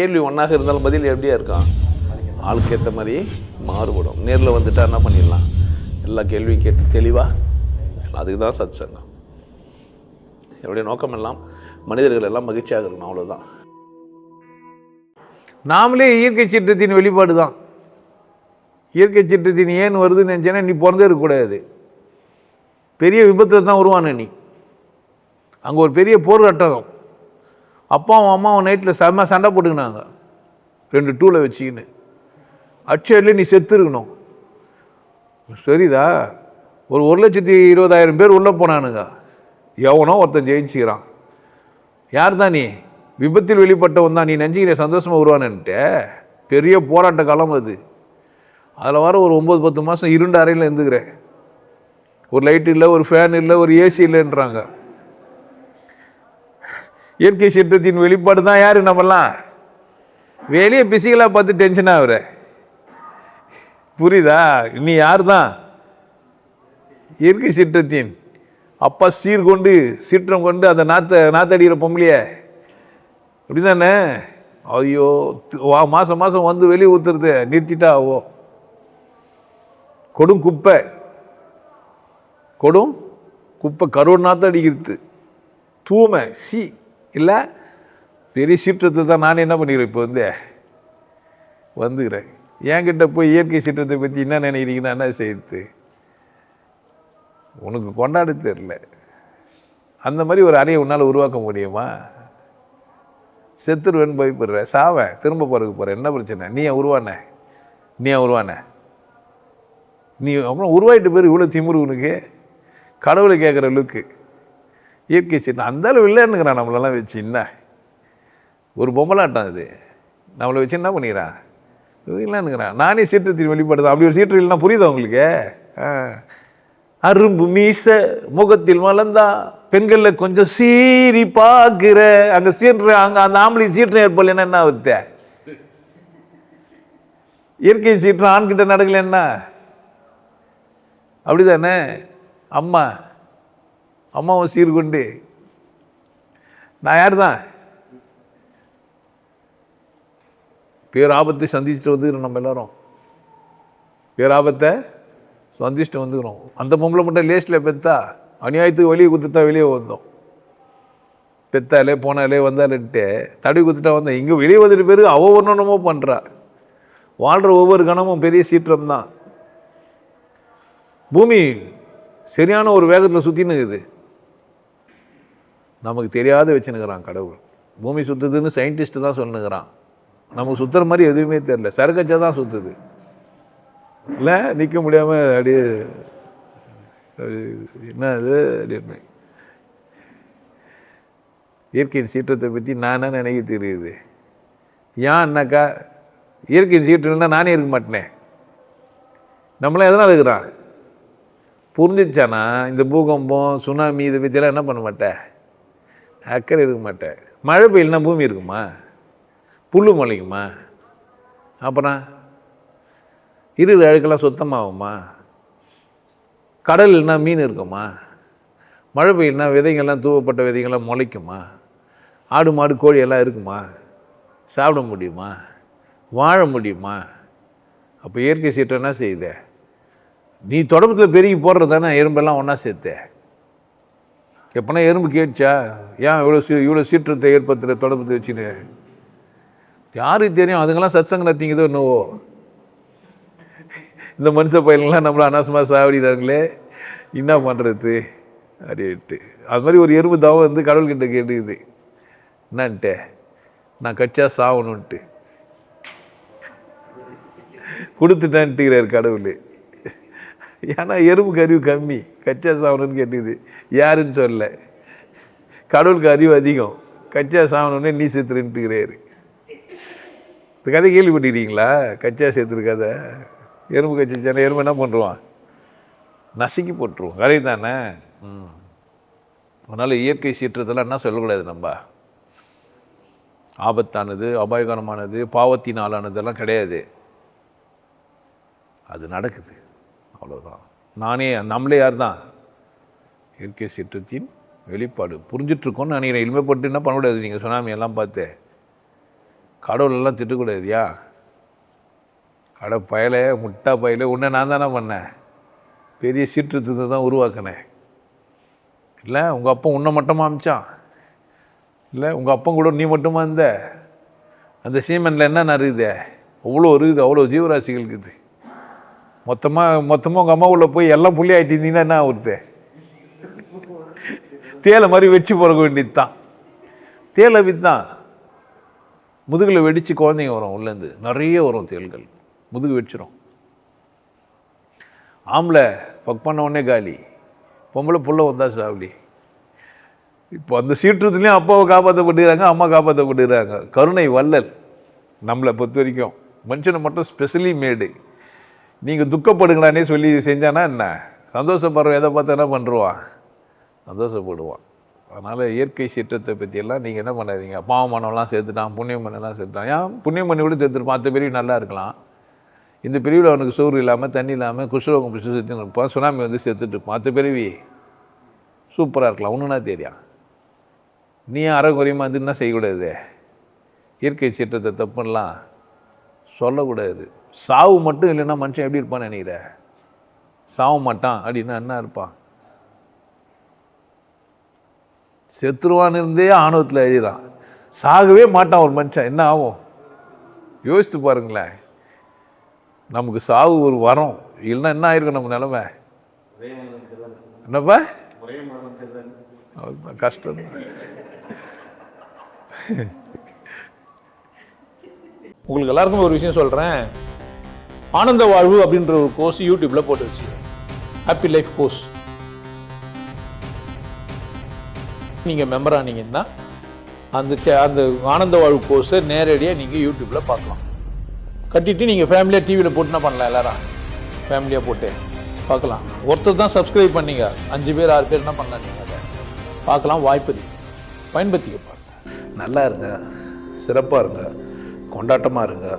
கேள்வி ஒன்றாக இருந்தாலும் பதில் எப்படியா இருக்கான் ஆளுக்கு ஏற்ற மாதிரி மாறுபடும். நேரில் வந்துட்டா என்ன பண்ணிடலாம்? எல்லா கேள்வியும் கேட்டு தெளிவாக அதுக்கு தான் சத் சங்கம் என்னுடைய நோக்கம் எல்லாம் மனிதர்கள் எல்லாம் மகிழ்ச்சியாக இருக்கணும் அவ்வளோதான் நாமளே இயற்கை சீற்றத்தின் வெளிப்பாடு தான் இயற்கை சீற்றத்தின் ஏன் வருதுன்னு நினச்சேன்னா நீ பிறந்தே இருக்கக்கூடாது. பெரிய விபத்தில் தான் உருவான நீ. அங்கே ஒரு பெரிய போராட்டம் அப்பாவும் அம்மாவும் நைட்டில் செம்ம சண்டை போட்டுக்கினாங்க. ரெண்டு டூவில் வச்சுக்கின்னு. அச்சடில் நீ செத்து இருக்கணும் சரிதா ஒரு ஒரு லட்சத்தி இருபதாயிரம் பேர் உள்ளே போனானுங்க. எவனோ ஒருத்தன் ஜெயிச்சுக்கிறான். யார் தான் நீ? விபத்தில் வெளிப்பட்டவன் தான். நீ நெஞ்சுக்கிற சந்தோஷமாக வருவானுன்ட்டு. பெரிய போராட்ட காலம் அது. அதில் வர ஒரு ஒம்பது பத்து மாதம் இருண்ட அறையில் இருந்துக்கிறேன். ஒரு லைட் இல்லை ஒரு ஃபேன் இல்லை ஒரு ஏசி இல்லைன்றாங்க. இயற்கை சீற்றத்தின் வெளிப்பாடு தான் யார் நம்மலாம் வெளியே பிசிக்கலாக பார்த்து டென்ஷன் ஆகுற. புரியுதா? நீ யார் தான் இயற்கை சீற்றத்தின் அப்பா சீர் கொண்டு சீற்றம் கொண்டு அந்த நாத்த நாத்தடிக்கிற பொம்பளைய. அப்படி தானே ஐயோ வா மாதம் மாதம் வந்து வெளியே ஊற்றுறது நிறுத்திட்டா ஆவோ கொடும் குப்பை. கொடும் குப்பை. கருவ நாத்தம் அடிக்கிறது தூமை. சி. இல்லை பெரிய சீற்றத்தை தான் நான் என்ன பண்ணிக்கிறேன் இப்போ வந்து வந்துக்கிறேன். என்கிட்ட போய் இயற்கை சீற்றத்தை பற்றி என்ன நினைக்கிறீங்கன்னா என்ன செய்யுது உனக்கு கொண்டாட தெரில அந்த மாதிரி ஒரு அறையை உன்னால் உருவாக்க முடியுமா? செத்துருவேன்னு பயப்படுற சாவேன் திரும்ப பிறகு போகிற என்ன பிரச்சனை? நீ உருவான? நீ உருவான? நீ அப்புறம் உருவாயிட்டு பேர் இவ்வளோ திமுரு உனக்கு? கடவுளை கேட்குற லுக்கு இயற்கை சீற்றம் அந்த அளவு இல்லைன்னுங்கிறான் நம்மளெல்லாம் வச்சு என்ன? ஒரு பொம்மலாட்டம் அது. நம்மளை வச்சு என்ன பண்ணிக்கிறான் இல்லைன்னுங்கிறான். நானே சீற்றத்தின் வெளிப்படுது? அப்படி ஒரு சீற்று இல்லைன்னா புரியுதா உங்களுக்கு? அரும்பு மீச முகத்தில் மலர்ந்தா பெண்களில் கொஞ்சம் சீறி பார்க்குற. அங்கே சீற்று அங்கே அந்த ஆம்பளை சீற்றம் ஏற்படலைன்னா என்ன ஆகுத்த இயற்கை சீற்றம் ஆண்கிட்ட நடக்கல என்ன? அப்படிதானே? அம்மா அம்மாவை சீர்கொண்டு. நான் யார் தான் பேராபத்தை சந்திச்சுட்டு வந்துக்கிறோம் நம்ம எல்லாரும். பேராபத்தை சந்திச்சுட்டு வந்துக்கிறோம். அந்த பொம்பளை மட்டும் லேஸ்டில் பெத்தா அநியாயத்துக்கு வெளியே கொடுத்துட்டா வெளியே வந்தோம். பெத்தாலே போனாலே வந்தாலேன்ட்டு தடவி குத்துட்டா வந்தேன் இங்கே வெளியே வந்துட்டு பிறகு அவ்வளோ ஒன்றொன்னமோ பண்ணுறா வாழ்கிற ஒவ்வொரு கணமும் பெரிய சீற்றம் தான் பூமி சரியான ஒரு வேகத்தில் சுற்றின்னு இருக்குது. நமக்கு தெரியாத வச்சுன்னுக்கிறான் கடவுள். பூமி சுற்றுதுன்னு சயின்டிஸ்ட்டு தான் சொல்லுங்கிறான் நமக்கு சுற்றுற மாதிரி எதுவுமே தெரில சரக்கச்சா தான் சுற்றுது இல்லை நிற்க முடியாமல் அப்படியே என்ன அது அப்படின்னு இயற்கையின் சீற்றத்தை பற்றி நான் நினைக்க தெரியுது? ஏன்னாக்கா இயற்கையின் சீற்றம் இல்லைன்னா நானே இருக்க மாட்டேனே. நம்மளாம் எதனால் இருக்கிறான் புரிஞ்சிச்சானா இந்த பூகம்பம் சுனாமி இதை பற்றியெல்லாம் என்ன பண்ண மாட்டேன் அக்கறை இருக்க மாட்டேன். மழை பெய்யலனா பூமி இருக்குமா? புல் முளைக்குமா? அப்புறம் இருக்கிற அழுக்கெல்லாம் சுத்தமாகுமா? கடல் மீன் இருக்குமா? மழை பெய்யலனா விதைங்கள்லாம் தூவப்பட்ட விதைங்கள்லாம் முளைக்குமா? ஆடு மாடு கோழி எல்லாம் இருக்குமா? சாப்பிட முடியுமா? வாழ முடியுமா? அப்போ இயற்கை சீற்றம் என்ன செய்யுது? நீ தொடக்கத்தில் பெருகி போடுறது தானே எறும்பெல்லாம் ஒன்றா சேர்த்து. எப்போனா எறும்பு கேட்டுச்சா ஏன் இவ்வளோ சீ இவ்வளோ சீற்றத்தை ஏற்படுத்துகிற தொடப்பத்தை வச்சுன்னு? யாருக்கு தெரியும்? அதுங்கெல்லாம் சத்சங்க நத்திங்கதோ என்னவோ? இந்த மனுஷ பயிலெலாம் நம்மளை அனாசமாக சாவடிக்கிறாங்களே என்ன பண்ணுறது அப்படின்ட்டு அது மாதிரி ஒரு எறும்பு தவம் வந்து கடவுள்கிட்ட கேட்டுக்குது. என்னன்ட்டு? நான் கச்சா சாவணுன்ட்டு. கொடுத்துட்டேன்ட்டுக்கிறார் கடவுள். ஏன்னா எறும்புக்கு அறிவு கம்மி. கச்சா சாவணும்னு கேட்டுக்குது யாருன்னு சொல்ல கடவுளுக்கு அறிவு அதிகம். கச்சா சாவணுன்னே நீ செத்துருன்ட்டுக்கிறாரு இந்த கதை கேள்விப்பட்டிருக்கீங்களா? கச்சா சேர்த்துரு கதை. எறும்பு கச்சிச்சானே எறும்பு என்ன பண்ணுவான் நசுக்கி போட்டுருவோம் கரை தானே ம். அதனால் இயற்கை சீற்றத்தெல்லாம் என்ன சொல்லக்கூடாது நம்ம? ஆபத்தானது அபாயகரமானது பாவத்தினாலானதெல்லாம் கிடையாது. அது நடக்குது. அவ்வளோதான் நானே நம்மளே யார் தான் இயற்கை சீற்றத்தின் வெளிப்பாடு. புரிஞ்சிட்ருக்கோன்னு நினைக்கிறேன். இனிமேப்பட்டு என்ன பண்ணக்கூடாது நீங்கள் சுனாமி எல்லாம் பார்த்து. கடவுளெல்லாம் திட்டக்கூடாதுயா? அட பயலே முட்டா பயலே. உன்னை நான் தானே பண்ணேன். பெரிய சீற்றத்தை தான் உருவாக்கினேன். இல்லை உங்கள் அப்பா உன்னை மட்டுமா அமிச்சான் இல்லை உங்கள் அப்பன் கூட நீ மட்டுமா இருந்த அந்த சீமெண்டில் என்ன இருக்குது அவ்வளோ இருக்குது அவ்வளோ ஜீவராசிகள் இருக்குது மொத்தமாக மொத்தமாக உங்கள் அம்மா உள்ளே போய் எல்லாம் புள்ளி ஆகிட்டு இருந்தீங்கன்னா என்ன ஆகுறது? தேலை மாதிரி வச்சு பிறக்க வேண்டியது தான் தேலை வித்தான். முதுகில் வெடித்து குழந்தைங்க வரும் உள்ளேருந்து நிறைய வரும் தேள்கள். முதுகு வெடிச்சிரும் ஆம்பளை பக் பண்ண உடனே காலி. பொம்பளை புள்ள வந்தா சாவலி இப்போ அந்த சீற்றத்துலேயும் அப்பாவை காப்பாற்றப்படுகிறாங்க அம்மா காப்பாற்றப்படுகிறாங்க கருணை வள்ளல் நம்மளை பொறுத்த வரைக்கும் மனுஷனை மட்டும் ஸ்பெஷலி மேடு நீங்கள் துக்கப்படுங்களானே சொல்லி செஞ்சானா என்ன? சந்தோஷப்படுற எதை பார்த்து என்ன பண்ணுருவான் சந்தோஷப்படுவான். அதனால் இயற்கை சீற்றத்தை பற்றியெல்லாம் நீங்கள் என்ன பண்ணாதீங்க. பாவம் மனம்லாம் சேர்த்துட்டான் புண்ணியம் மண்ணெல்லாம் சேர்த்துட்டான். ஏன்? புண்ணியம் பண்ணி கூட சேர்த்துருப்பான். மற்ற பிரிவு நல்லா இருக்கலாம். இந்த பிரிவில் அவனுக்கு சோறு இல்லாமல் தண்ணி இல்லாமல் குஷ்ரோகம் பிடிச்சி சேர்த்து இருப்பான். சுனாமி வந்து சேர்த்துட்டு இருப்பான். மற்ற பிரிவி சூப்பராக இருக்கலாம். ஒன்றுனா தெரியும். நீ அறகுறையமாக வந்து என்ன செய்யக்கூடாது? இயற்கை சீற்றத்தை தப்புலாம் சொல்லக்கூடாது. சாவு மட்டும் இல்லைன்னா மனுஷன் எப்படி இருப்பான்னு நினைக்கிற? சாவு மாட்டான் அப்படின்னா என்ன இருப்பான் செத்துருவான் இருந்தே ஆணவத்தில் எழுதிறான். சாகவே மாட்டான் ஒரு மனுஷன். என்ன ஆகும்? யோசித்து பாருங்களேன். நமக்கு சாவு ஒரு வரம். இல்லைன்னா என்ன ஆயிருக்கும் நம்ம நிலமை? என்னப்பா? கஷ்டம் உங்களுக்கு எல்லாருக்கும் ஒரு விஷயம் சொல்கிறேன் ஆனந்த வாழ்வு அப்படின்ற ஒரு கோர்ஸ் யூடியூப்பில் போட்டு வச்சு ஹாப்பி லைஃப் கோர்ஸ் நீங்கள் மெம்பர் ஆனீங்கன்னா அந்த சே- அந்த ஆனந்த வாழ்வு கோர்ஸை நேரடியாக நீங்கள் யூடியூப்பில் பார்க்கலாம். கட்டிட்டு நீங்கள் ஃபேமிலியாக டிவியில் போட்டுனா பண்ணலாம் எல்லாரும்? ஃபேமிலியாக போட்டு பார்க்கலாம். ஒருத்தர் தான் சப்ஸ்கிரைப் பண்ணீங்க. அஞ்சு பேர் ஆறு பேர் என்ன பண்ணலாம் நீங்கள் அதை? பார்க்கலாம் வாய்ப்பு இருக்கு. பயன்படுத்திக்க பாருங்க. நல்லா இருங்க. சிறப்பாக இருங்க. கொண்டாட்டமாக இருங்க.